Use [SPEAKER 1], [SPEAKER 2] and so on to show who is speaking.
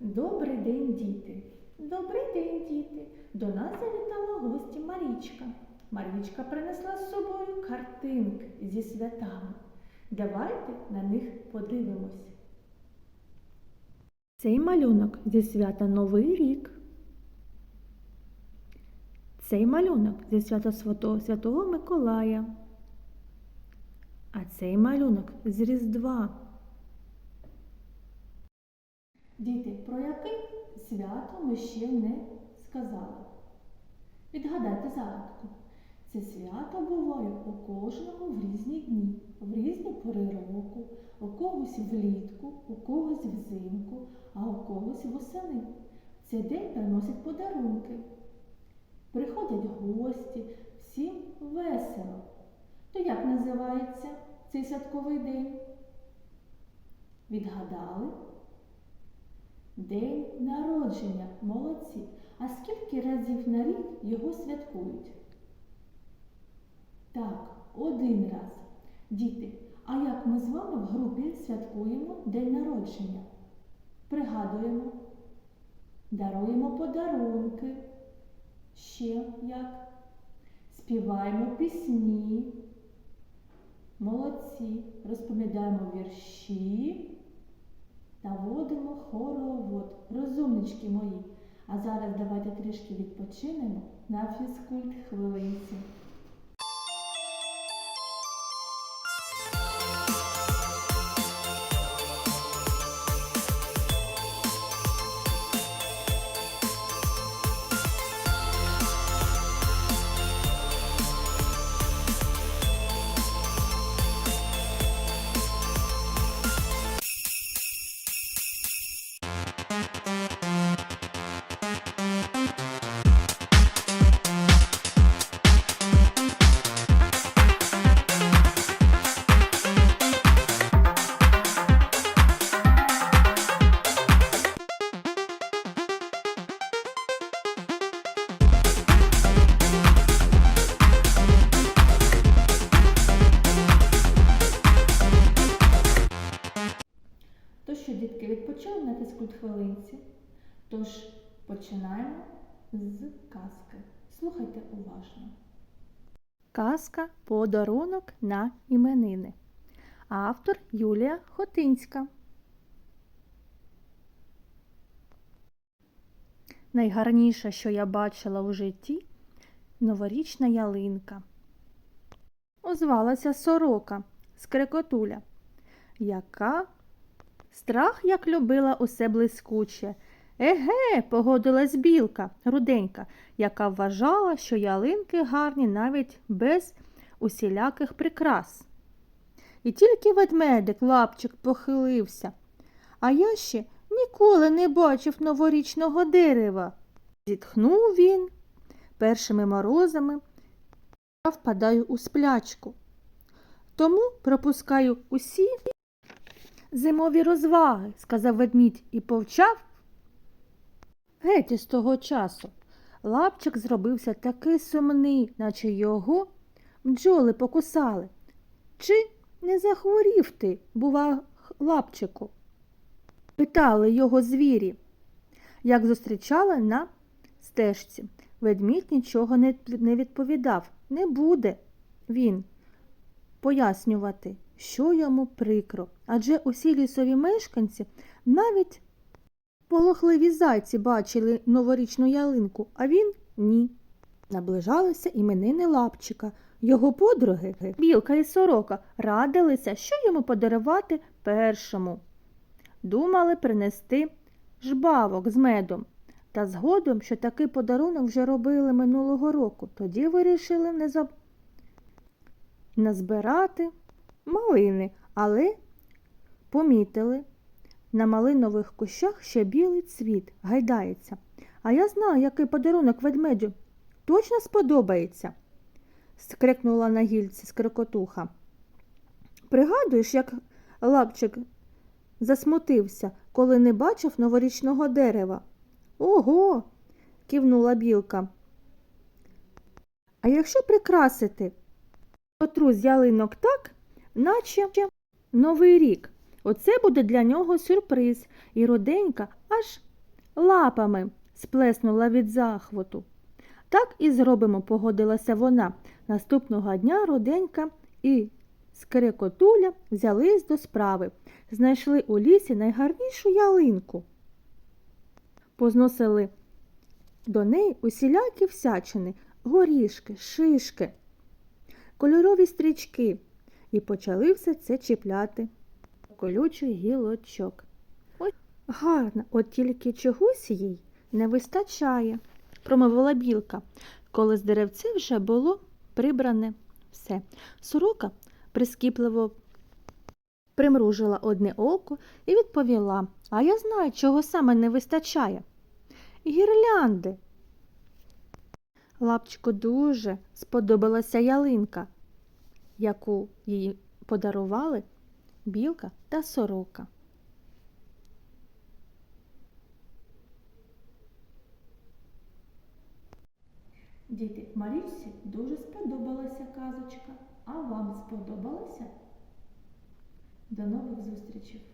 [SPEAKER 1] Добрий день, діти! Добрий день, діти! До нас завітала гості Марічка. Марічка принесла з собою картинки зі святами. Давайте на них подивимось. Цей малюнок зі свята Новий рік. Цей малюнок зі свята Свято- Святого Миколая. А цей малюнок з Різдва. Діти, про яке свято ми ще не сказали? Відгадайте загадку. Це свято буває у кожного в різні дні, в різні пори року, у когось влітку, у когось взимку, а у когось восени. Цей день приносять подарунки. Приходять гості, всім весело. То як називається цей святковий день? Відгадали? День народження, молодці. А скільки разів на рік його святкують? Так, один раз. Діти, а як ми з вами в групі святкуємо день народження? Пригадуємо, даруємо подарунки. Ще як? Співаємо пісні. Молодці. Розповідаємо вірші та водимо хоровод. Розумнички мої. А зараз давайте трішки відпочинемо на фізкульт хвилинці. Фізкульт хвилинці? Тож починаємо з казки. Слухайте уважно. Казка Подарунок на іменини. Автор Юлія Хотинська. Найгарніше, що я бачила у житті, новорічна ялинка. Озвалася сорока скрекотуля, яка Страх як любила усе блискуче. Еге, погодилась білка, руденька, яка вважала, що ялинки гарні навіть без усіляких прикрас. І тільки ведмедик лапчик похилився. А я ще ніколи не бачив новорічного дерева. Зітхнув він першими морозами, я впадаю у сплячку. Тому пропускаю усі Зимові розваги, сказав ведмідь і повчав. Геть із того часу. Лапчик зробився такий сумний, наче його бджоли покусали. Чи не захворів ти, бува, лапчику? Питали його звірі, як зустрічали на стежці. Ведмідь нічого не відповідав. Не буде він пояснювати, що йому прикро, адже усі лісові мешканці навіть полохливі зайці бачили новорічну ялинку, а він ні. Наближалися іменини лапчика. Його подруги, білка і сорока, радилися, що йому подарувати першому. Думали принести жбавок з медом. Та згодом, що такий подарунок вже робили минулого року, тоді вирішили не заб... назбирати малини, але помітили на малинових кущах ще білий цвіт гайдається. А я знаю, який подарунок ведмедю точно сподобається, скрикнула на гільці скрикотуха. Пригадуєш, як лапчик засмутився, коли не бачив новорічного дерева? Ого, кивнула білка. А якщо прикрасити отру з ялинок так, наче новий рік. Оце буде для нього сюрприз, і руденька аж лапами сплеснула від захвату. Так і зробимо, погодилася вона. Наступного дня руденька і скрекотуля взялись до справи. Знайшли у лісі найгарнішу ялинку. Позносили до неї усілякі всячини, горішки, шишки, кольорові стрічки і почали все це чіпляти колючий гілочок. Ой, гарно, от тільки чогось їй не вистачає, промовила білка, коли з деревця вже було прибране все. Сорока прискіпливо примружила одне око і відповіла, а я знаю, чого саме не вистачає. Гірлянди. Лапчику дуже сподобалася ялинка, яку їй подарували білка та сорока. Діти, Марічці дуже сподобалася казочка. А вам сподобалася? До нових зустрічей!